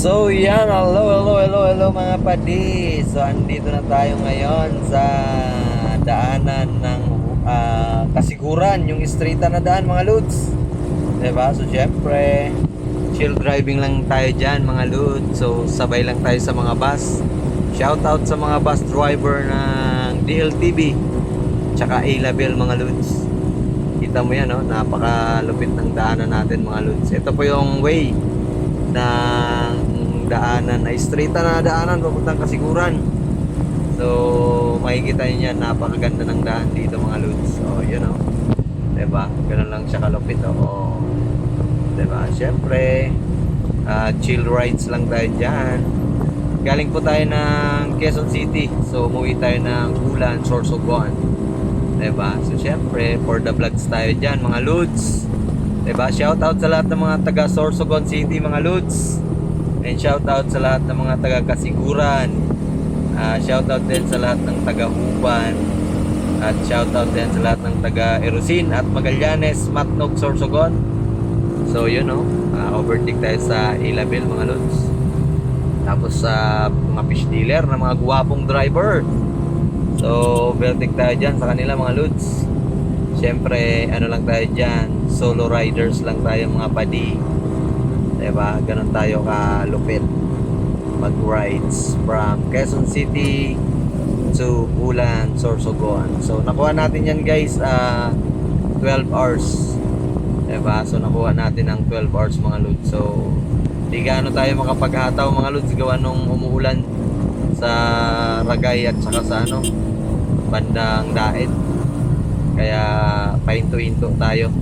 So yan, hello, hello, hello, hello mga padi. So andito na tayo ngayon sa daanan ng ah, kasiguran, yung straight na daan mga lods. Diba? So syempre, chill driving lang tayo dyan mga lods. So sabay lang tayo sa mga bus. Shout out sa mga bus driver ng DLTV. Tsaka A-Label mga lods. Kita mo yan, no? napakalupit ng daanan natin mga lods. Ito po yung way ng daanan. Ay straight na daanan papuntang kasiguran. So makikita nyo yan napakaganda ng daan dito mga lods. So yun o diba? Ganun lang siya kalupit o diba? Syempre ah, chill rides lang tayo dyan. Galing po tayo ng Quezon City. So umuwi tayo ng Ulan, Sorsogon. Diba? So syempre for the vlogs tayo dyan mga lods. Diba? Shout out sa lahat ng mga taga Sorsogon City, mga Lods. And shout out sa lahat ng mga taga Kasiguran. Ah, shout out din sa lahat ng taga Uban. At shout out din sa lahat ng taga Erosin at Magallanes, Matnog, Sorsogon. So yun no, Ah, overtake tayo sa Ilabel mga Lods. Tapos sa mga fish dealer na mga guwapong driver. So overtake tayo dyan sa kanila mga Lods. Siyempre, ano lang tayo dyan, solo riders lang tayo mga padi. Diba? Ganon tayo kalupit mag-rides from Quezon City to Ulan, Sorsogon. So, nakuha natin yan guys, ah 12 hours. Diba? So, nakuha natin ang 12 hours mga lods. So, di gaano tayo makapaghataw mga lods gawa nung umuulan sa Ragay at saka sa ano, bandang Daet. Kaya pahinto-hinto tayo.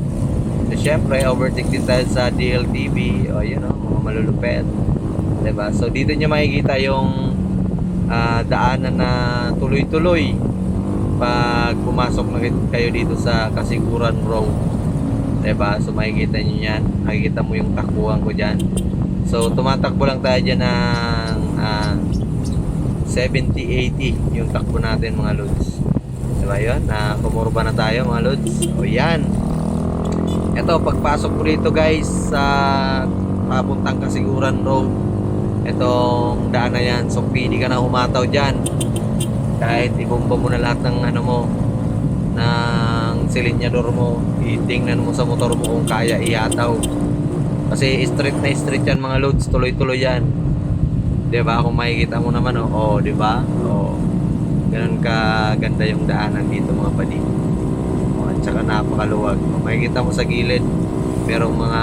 So, syempre, overtake din tayo sa DLTV. O, yun o, mga malulupet. 'Di ba So, dito nyo makikita yung ah, daanan na tuloy-tuloy pag pumasok na kayo dito sa Kasiguran Road. 'Di ba So, makikita nyo yan. Makikita mo yung takbuhan ko dyan. So, tumatakbo lang tayo dyan ng ah, 70-80 yung takbo natin mga lods. Diba yun? Na kumurba na tayo mga lods. O yan. Ito, pagpasok ko dito guys sa papuntang Kasiguran Road. Itong daan na yan. So, pili ka na humataw dyan. Kahit ibomba mo na lahat ng ano mo ng silinyador mo. Itingnan mo sa motor mo kung kaya ihataw. Kasi straight na straight yan mga loads. Tuloy-tuloy yan. 'Di ba? Kung makikita mo naman oh, oh 'di ba? Oh. Ganun ka ganda yung daanan dito mga padi. Oh, at saka napakaluwag. Makikita mo sa gilid, merong mga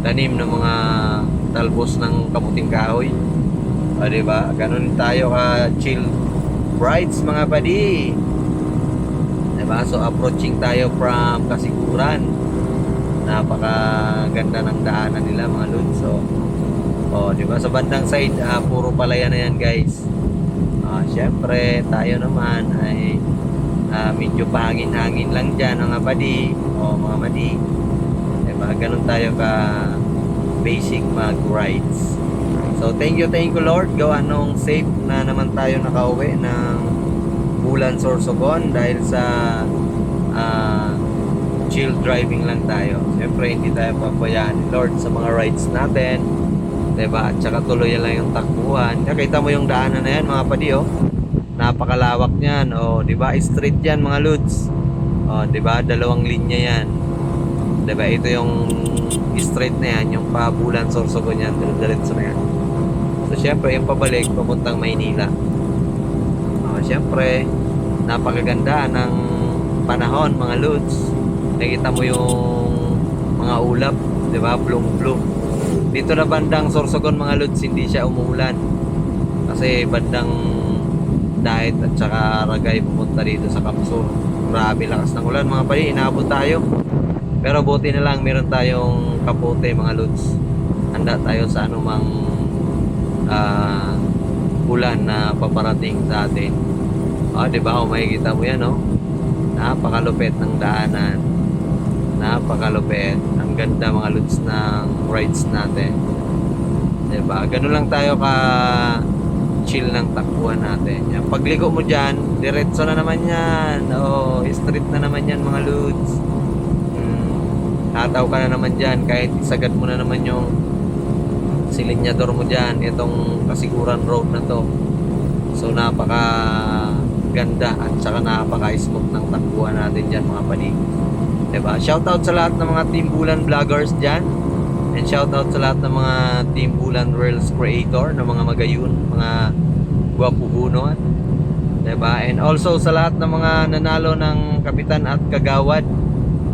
tanim ng mga talbos ng kamuting kahoy. O, di ba? Ganun tayo ka chill rides mga padi. Di ba? So approaching tayo from Kasiguran. Napaka ganda ng daanan nila mga lods. So, Oh, di ba? Sa bandang side, ah, puro palayan na yan, guys. Ah, syempre, tayo naman ay ah, medyo pahangin-hangin lang dyan, mga padi. O, mga madi. Di ba? Ganun tayo ka basic mag-rides. So, thank you, thank you, Lord. Gawa nung safe na naman tayo nakauwi ng Bulan Sorsogon dahil sa ah, chill driving lang tayo. Siyempre, hindi tayo pabayaan ni Lord sa mga rides natin. 'di ba? At saka tuloy lang yung takbuhan. Nakita mo yung daanan na yan, mga padi, oh. Napakalawak niyan, oh, 'di ba? Straight 'yan, mga lods. Oh, 'di ba? Dalawang linya 'yan. 'Di ba? Ito yung straight na 'yan, yung pabulan sorsogon niyan, diretso na 'yan. So, syempre, yung pabalik papuntang Maynila. Oh, syempre, napakaganda ng panahon, mga lods. Nakita mo yung mga ulap, 'di ba? Blue-blue dito na bandang Sorsogon mga lods hindi siya umuulan kasi bandang Daet at saka Ragay pumunta dito sa Kapsur grabe lakas ng ulan mga pali inaabot tayo. Pero buti na lang meron tayong kapote mga lods. Handa tayo sa anumang ah, ulan na paparating sa atin. Ah, di ba kung makikita mo yan no napakalupit ng daanan. Napakalupit. Ang ganda mga lods ng rides natin. Diba ganun lang tayo ka chill ng takbuhan natin yan. pagligo mo dyan diretso na naman yan oh, street na naman yan mga lods hmm, hataw ka na naman dyan kahit isagad mo na naman yung si linyador mo dyan, itong Kasiguran Road na to. So napaka ganda at saka napaka smooth ng takbuhan natin dyan mga panig. Diba? Shoutout sa lahat ng mga Team Bulan vloggers dyan. And shoutout sa lahat ng mga Team Bulan Reels creator na mga magayon, mga gwapuhunon. Diba? And also sa lahat ng mga nanalo ng kapitan at kagawad.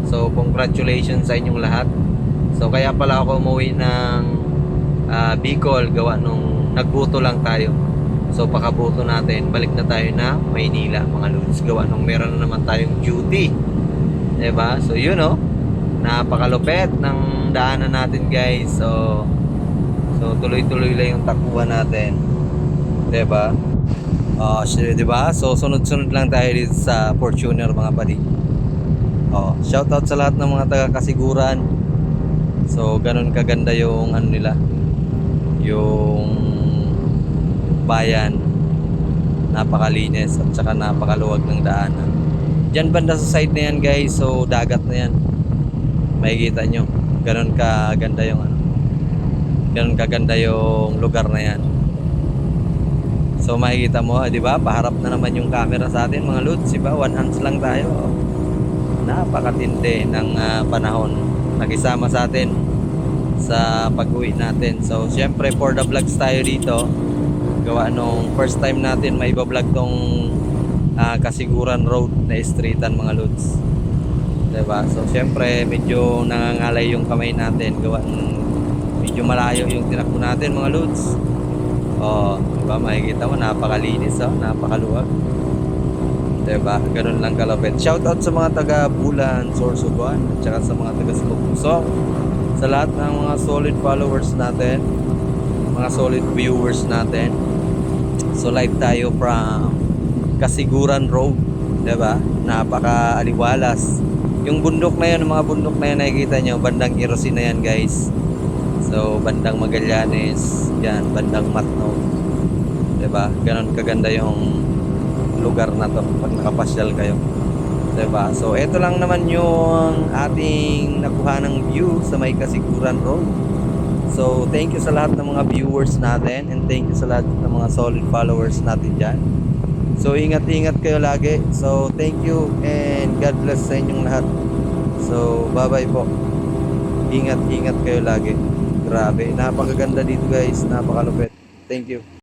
So congratulations sa inyong lahat. So kaya pala ako umuwi ng ah, Bicol gawa nung nagbuto lang tayo. So pakabuto natin, balik na tayo na Maynila mga lods. Gawa nung meron na naman tayong duty. 'Di ba? So yun oh. Napakalupet ng daanan natin guys. So so tuloy-tuloy lang yung takbuhan natin. 'Di ba? Oh, sure, 'di ba? So sunod-sunod lang tayo dito sa Fortuner mga padi. Oh, shoutout sa lahat ng mga taga Kasiguran. So ganun kaganda yung ano nila. Yung bayan napakalinis at saka napakaluwag ng daanan. Diyan banda sa side na yan guys, so dagat na yan. Makikita nyo, ganun kaganda yung ano. Ganun kaganda yung lugar na yan. So makikita mo, di ba? Paharap na naman yung camera sa atin mga lods, di? One hands lang tayo. Napakatindi ng ah, panahon. Nakisama sa atin sa pag-uwi natin. So syempre for the vlogs tayo dito, gawa nung first time natin may vlog tong ah, Kasiguran Road na streetan mga lods. 'Di ba? So syempre medyo nangangalay yung kamay natin gawa nung medyo malayo yung tinakbo natin mga lods. Oh, 'di ba? Makikita mo napakalinis oh, napakaluwag. 'Di ba? Ganun lang kalapit. Shout out sa mga taga Bulan, Sorsogon, at saka sa mga taga Sibugusong. Sa lahat ng mga solid followers natin, mga solid viewers natin. So live tayo from Kasiguran Road, 'di ba? Napaka-aliwalas. Yung bundok na 'yan, mga bundok na 'yan nakikita nyo, bandang Irosin na 'yan, guys. So bandang Magallanes, 'yan, bandang Matno. 'Di ba? Ganon kaganda yung lugar na 'to pag nakapasyal kayo. 'Di ba? So ito lang naman yung ating nakuha ng view sa may Kasiguran Road. So, thank you sa lahat ng mga viewers natin and thank you sa lahat ng mga solid followers natin dyan. So, ingat-ingat kayo lagi. So, thank you and God bless sa inyong lahat. So, bye-bye po. Ingat-ingat kayo lagi. Grabe. Napakaganda dito guys. Napakalupit. Thank you.